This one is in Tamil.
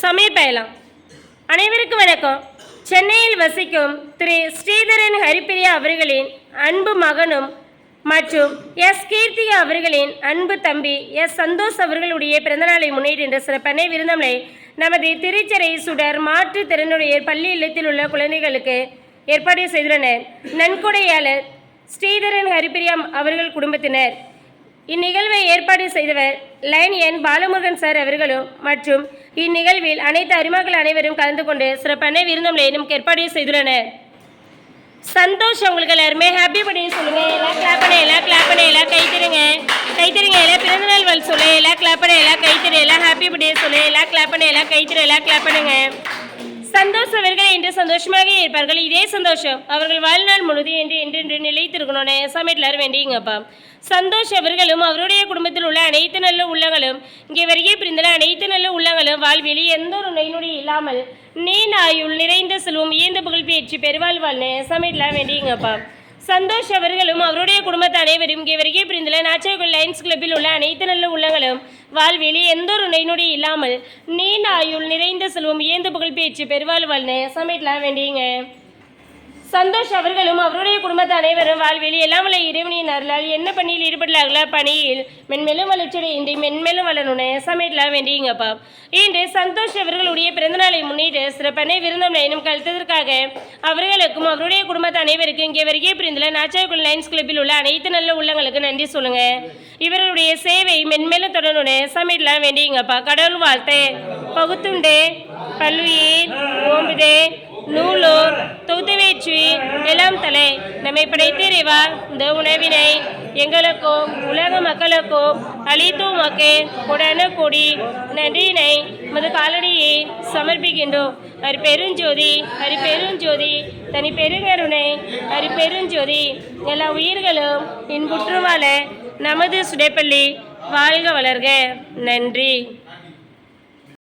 சமயப்பயலம் அனைவருக்கும் வணக்கம். சென்னையில் வசிக்கும் திரு ஸ்ரீதரன் ஹரிப்பிரியா அவர்களின் அன்பு மகனும் மற்றும் எஸ் கீர்த்திகா அவர்களின் அன்பு தம்பி எஸ் சந்தோஷ் அவர்களுடைய பிறந்தநாளை முன்னிட்டு இன்று சிறப்பான விருந்தமலை நமது திருச்சரை சுடர் மாற்றுத்திறனுடைய பள்ளி இல்லத்தில் உள்ள குழந்தைகளுக்கு ஏற்பாடு செய்துள்ளனர். நன்கொடையாளர் ஸ்ரீதரன் ஹரிப்பிரியா அவர்கள் குடும்பத்தினர். இந்நிகழ்வை ஏற்பாடு செய்தவர் லைன் என் பாலுமுருகன் சார் அவர்களும் மற்றும் இந்நிகழ்வில் அனைத்து அறிமுகங்கள் அனைவரும் கலந்து கொண்டு சிறப்பான விருந்தம் நமக்கு ஏற்பாடு செய்துள்ளனர். சந்தோஷ் உங்களுக்கு எல்லாருமே ஹாப்பி பர்த்டே சொல்லுங்க. எல்லாம் கிளாப் பண்ண எல்லாம் கிளாப் பண்ண எல்லாம் கைத்திருங்க கைத்திருங்க எல்லாம் பிறந்தநாள் வாழ் சொல்லு. எல்லாம் கிளாப் பண்ண எல்லாம் கை எல்லாம் ஹாப்பி பர்த்டே சொல்லு. எல்லாம் கிளாப் பண்ண எல்லாம் கை எல்லாம் கிளாப் பண்ணுங்க. சந்தோஷ் அவர்கள் சந்தோஷமாக இருப்பார்கள். இதே சந்தோஷம் அவர்கள் வாழ்நாள் முழுதும் என்று என்றென்று நிலைத்திருக்கணும்னு சமையல் வேண்டியங்கப்பா சந்தோஷ் அவர்களும் அவருடைய குடும்பத்தில் உள்ள அனைத்து நல்ல உள்ளங்களும் இங்கே வருகை புரிந்துள்ள அனைத்து நல்ல உள்ளங்களும் வாழ்வில் எந்த ஒரு நோயினுடைய இல்லாமல் நீண்ட ஆயுள் நிறைந்த செல்வம் இயந்த புகழ் பேச்சு பெருவாழ்வாள்னு சமையல் வேண்டியங்கப்பா சந்தோஷ் அவர்களும் அவருடைய குடும்பத்தை அனைவரும் இங்கே வருகை புரிந்துள்ள நாச்சகல் லைன்ஸ் கிளப்பில் உள்ள அனைத்து நல்ல உள்ளங்களும் வாழ்வில் எந்த ஒரு நோய் இல்லாமல் நீண்ட ஆயுள் நிறைந்த செல்வம் இயந்த புகழ் பேச்சு பெருவாழ்வாழ்னு சமைக்கலாம் வேண்டிங்க சந்தோஷ் அவர்களும் அவருடைய குடும்பத்தை அனைவரும் வாழ்வில் எல்லாம் வல்ல இறைவனின் அருளால் என்ன பணியில் ஈடுபடலாங்களா பணியில் மென்மேலும் வளர்ச்சியடை இன்றி மென்மேலும் வளரணும்னு சமையலாம் வேண்டிங்கப்பா. இன்று சந்தோஷ் அவர்களுடைய பிறந்தநாளை முன்னிட்டு சிறப்பான விருந்தம் லைனும் கழித்ததற்காக அவர்களுக்கும் அவருடைய குடும்பத்தை அனைவருக்கும் இங்கே வருகை புரிந்துள்ள நாச்சாக்குள் லைன்ஸ் கிளப்பில் உள்ள அனைத்து நல்ல உள்ளங்களுக்கு நன்றி சொல்லுங்க. இவர்களுடைய சேவை மென்மேலும் தொடரணும்னு சமையலாம் வேண்டிங்கப்பா. கடவுள் வாழ்த்து. பகுத்துண்டு பல்லுயிர் ஓம்புதே நூலோர் தொகுத்துவேற்றி எல்லாம் தலை. நம்மை படைத்திறைவா இந்த உணவினை எங்களுக்கும் உலக மக்களுக்கும் அளித்தும் மக்கே கூடி நன்றியினை மது காலடியை சமர்ப்பிக்கின்றோம். அரி பெருஞ்சோதி அரி பெருஞ்சோதி தனி பெருங்கருணை அரி பெருஞ்சோதி எல்லா உயிர்களும் இன்புற்று வாழ நமது சுடைப்பள்ளி வாழ்க வளர்க. நன்றி.